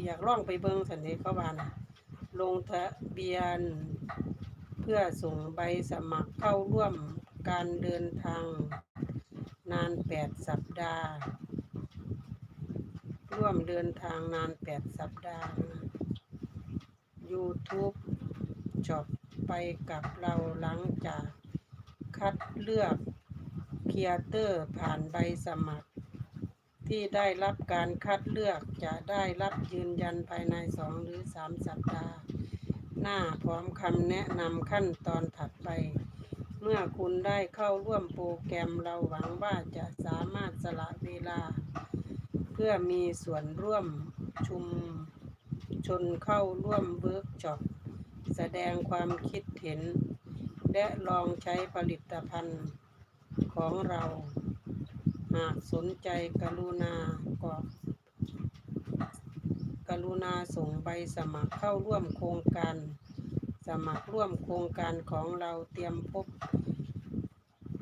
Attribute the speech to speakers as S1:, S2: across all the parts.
S1: สิอยากล่องไปเบิ่งสันนี้เขาว่านะลงทะเบียน เพื่อส่งใบสมัครเข้าร่วมการเดินทางนานแปดสัปดาห์ ร่วมเดินทางนานแปดสัปดาห์ YouTube จบไปกับเราหลังจากคัดเลือกครีเอเตอร์ผ่านใบสมัคร ที่ได้รับการคัดเลือกจะได้รับยืนยันภายในสองหรือสามสัปดาห์ หน้าพร้อมคำแนะนำขั้นตอนถัดไป เมื่อคุณได้เข้าร่วมโปรแกรมเราหวังว่าจะสามารถสละเวลา เพื่อมีส่วนร่วมชุมชนเข้าร่วมเวิร์กช็อปแสดงความคิดเห็น และลองใช้ผลิตภัณฑ์ของเรา หากสนใจกรุณากรอกกรุณาส่งใบสมัครเข้าร่วมโครงการ สมัครร่วมโครงการของเราเตรียมพบ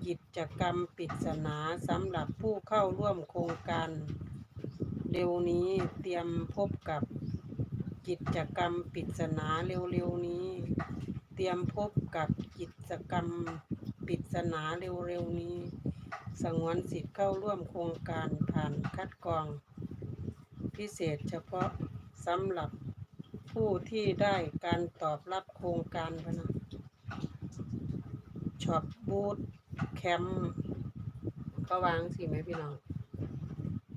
S1: กิจกรรมปริศนาสำหรับผู้เข้าร่วมโครงการ เร็วนี้เตรียมพบกับกิจกรรมปริศนาเร็วๆนี้ เตรียมพบกับกิจกรรมปริศนาเร็วๆนี้ สงวนสิทธิ์เข้าร่วมโครงการผ่านคัดกรอง พิเศษเฉพาะสำหรับผู้ที่ได้การตอบรับโครงการพนะช็อปบูธแคมป์เขาวางสิไหมพี่น้อง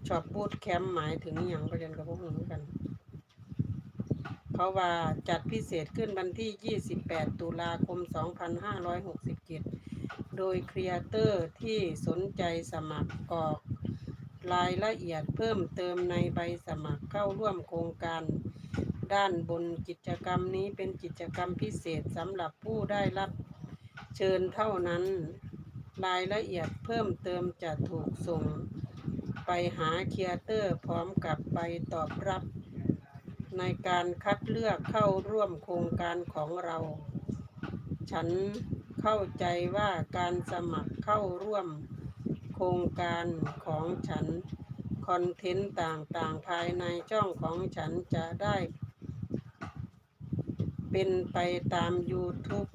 S1: ช็อปบูธแคมป์หมายถึงอย่างประเด็นกับพวกหนูกัน เขาว่าจัดพิเศษขึ้นวันที่ 28 ตุลาคม 2567 โดยครีเอเตอร์ที่สนใจสมัครกรอกรายละเอียดเพิ่มเติมในใบสมัครเข้าร่วมโครงการ ด้านบนกิจกรรมนี้เป็นกิจกรรมพิเศษสำหรับผู้ได้รับเชิญเท่านั้น รายละเอียดเพิ่มเติมจะถูกส่ง ไปหาครีเอเตอร์พร้อมกับใบตอบรับ ในการคัดเลือกเข้าร่วมโครงการของเรา ฉัน เข้าใจว่าการสมัครเข้าร่วมโครงการของฉัน คอนเทนต์ต่างๆ ภายในช่องของฉันจะได้ เป็นไปตาม YouTube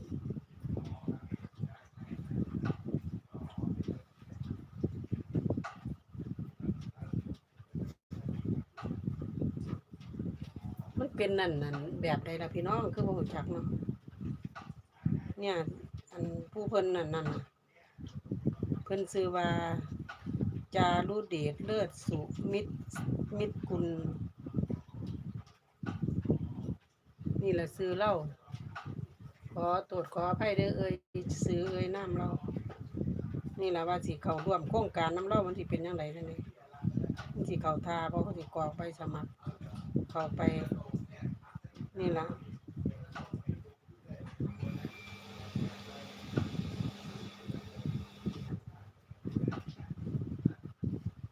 S1: มันเป็นนั่นนั่นแบบใดล่ะพี่น้องคือบ่รู้จักเนาะเนี่ย อันผู้เพิ่นนั่นนั่นเพิ่นชื่อว่าจารุเดชเลิศสุมิตรมิตรกุล นี่แหละซื้อเล่าขอตรวจขออภัยเด้อเอ่ยซื้อเอ่ยน้ำเรานี่แหละว่าสิเขาร่วมโครงการน้ำเล่ามันสิเป็นยังไงนั่นเองมันสิเขาทาเพราะเขาสิกรอกไปสมัครเข้าไป นี่แหละ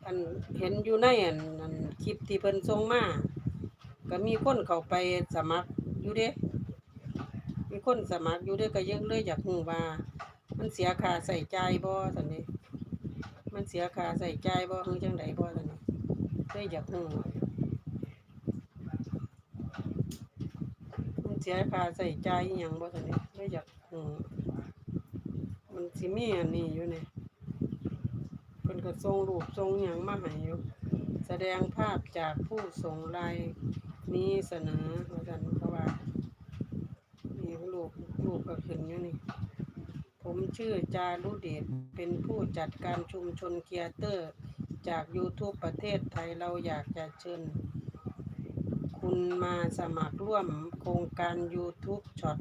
S1: อันเห็นอยู่ในอันอันคลิปที่เพิ่นส่งมาก็มีคนเข้าไปสมัครอยู่เด้ มีคนสมัครอยู่เด้ก็ยังเลยอยากรู้ว่า มันเสียค่าใส่ใจายบ่ซั่นนี่มันเสียค่าใส่ใจ่ายบ่คือจังไดบ่ซั่นนี่เลยอยากรู้มันเสียค่าใส่ใจายอหย่างบ่ซั่นนี่เลยอยากอืมมันสิมีอันนี้อยู่นี่ ก็ส่งรูปส่งหยังมาให้อยู่แสดงภาพจากผู้ส่งรายนี้เสนอว่าซั่นเขาว่านี่รูปรูปก็ขึ้นอยู่นี่ ผมชื่อจารุเดชเป็นผู้จัดการชุมชนเคียเตอร์ จาก YouTube ประเทศไทยเราอยากจะเชิญ คุณมาสมัครร่วมโครงการ YouTube ช็อต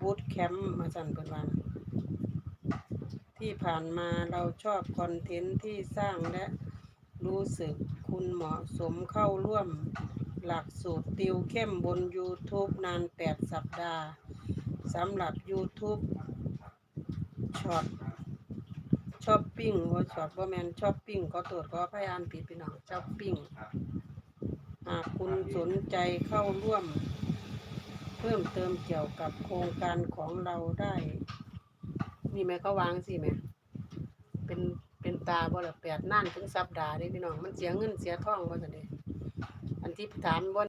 S1: บูตแคมป์มาสั่นเปิดวัน ที่ผ่านมาเราชอบคอนเทนต์ที่สร้างและรู้สึกคุณเหมาะสมเข้าร่วมหลักสูตรติวเข้มบน YouTube นาน 8 สัปดาห์สำหรับ YouTube ช็อตช้อปปิ้งว่าช็อปว่าแมนช้อปปิ้งก็ตรวจก็พยายามผิดพี่น้องช้อปปิ้งหากคุณสนใจเข้าร่วม เพิ่มเติมเกี่ยวกับโครงการของเราได้ นี่แม่ก็วางสิแม่เป็นเป็นตาบ่ละแปดนั่นถึงสัปดาห์นี้พี่น้องมันเสียเงินเสียทองบ่สันเดอันที่ถามบ่